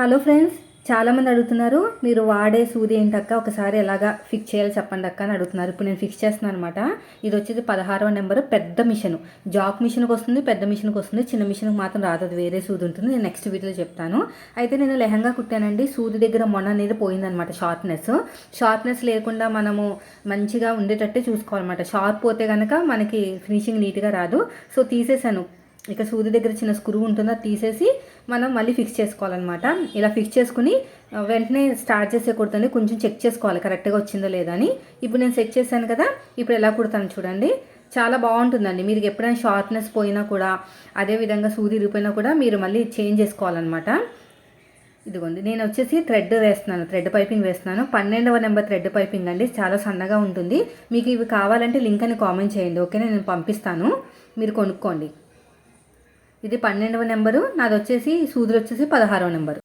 Hello friends చాలామంది అడుగుతున్నారు మీరు వాడే సూది ఏంటక్క? ఒకసారి ఎలాగా ఫిక్స్ చేయాలి చెప్పండి అక్క అని అడుగుతున్నారు. ఇప్పుడు నేను ఫిక్స్ చేస్తున్నాను అనమాట ఇది వచ్చేది పదహారవ నెంబర్ పెద్ద మిషన్. జాక్ మిషన్కి వస్తుంది పెద్ద మిషన్కి వస్తుంది చిన్న మిషన్కి మాత్రం రాదు అది వేరే సూది ఉంటుంది. నేను నెక్స్ట్ వీడియోలో చెప్తాను. అయితే నేను లెహంగా కుట్టానండి. సూది దగ్గర మొన్న అనేది పోయిందనమాట షార్ప్నెస్ షార్ప్నెస్ లేకుండా మనము మంచిగా ఉండేటట్టే చూసుకోవాలన్నమాట. షార్ప్ పోతే కనుక మనకి ఫినిషింగ్ నీట్గా రాదు. సో తీసేసాను ఇక సూది దగ్గర చిన్న స్క్రూ ఉంటుందో అది తీసేసి మనం మళ్ళీ ఫిక్స్ చేసుకోవాలన్నమాట. ఇలా ఫిక్స్ చేసుకుని వెంటనే స్టార్ట్ చేసే కుడుతుంది కొంచెం చెక్ చేసుకోవాలి. కరెక్ట్గా వచ్చిందో లేదా అని. ఇప్పుడు నేను సెట్ చేశాను కదా ఇప్పుడు ఎలా కుడతాను చూడండి. చాలా బాగుంటుందండి. మీరు ఎప్పుడైనా షార్ప్నెస్ పోయినా కూడా అదే విధంగా సూది ఇరిగిపోయినా కూడా మీరు మళ్ళీ చేంజ్ చేసుకోవాలన్నమాట. ఇదిగోండి నేను వచ్చేసి థ్రెడ్ వేస్తున్నాను. థ్రెడ్ పైపింగ్ వేస్తున్నాను. పన్నెండవ నెంబర్ థ్రెడ్ పైపింగ్ అండి. చాలా సన్నగా ఉంటుంది. మీకు ఇవి కావాలంటే లింక్ అని కామెంట్ చేయండి. ఓకే నేను పంపిస్తాను. మీరు కొనుక్కోండి. ఇది పన్నెండవ నెంబరు నాది వచ్చేసి సూదులు వచ్చేసి పదహారవ నెంబరు.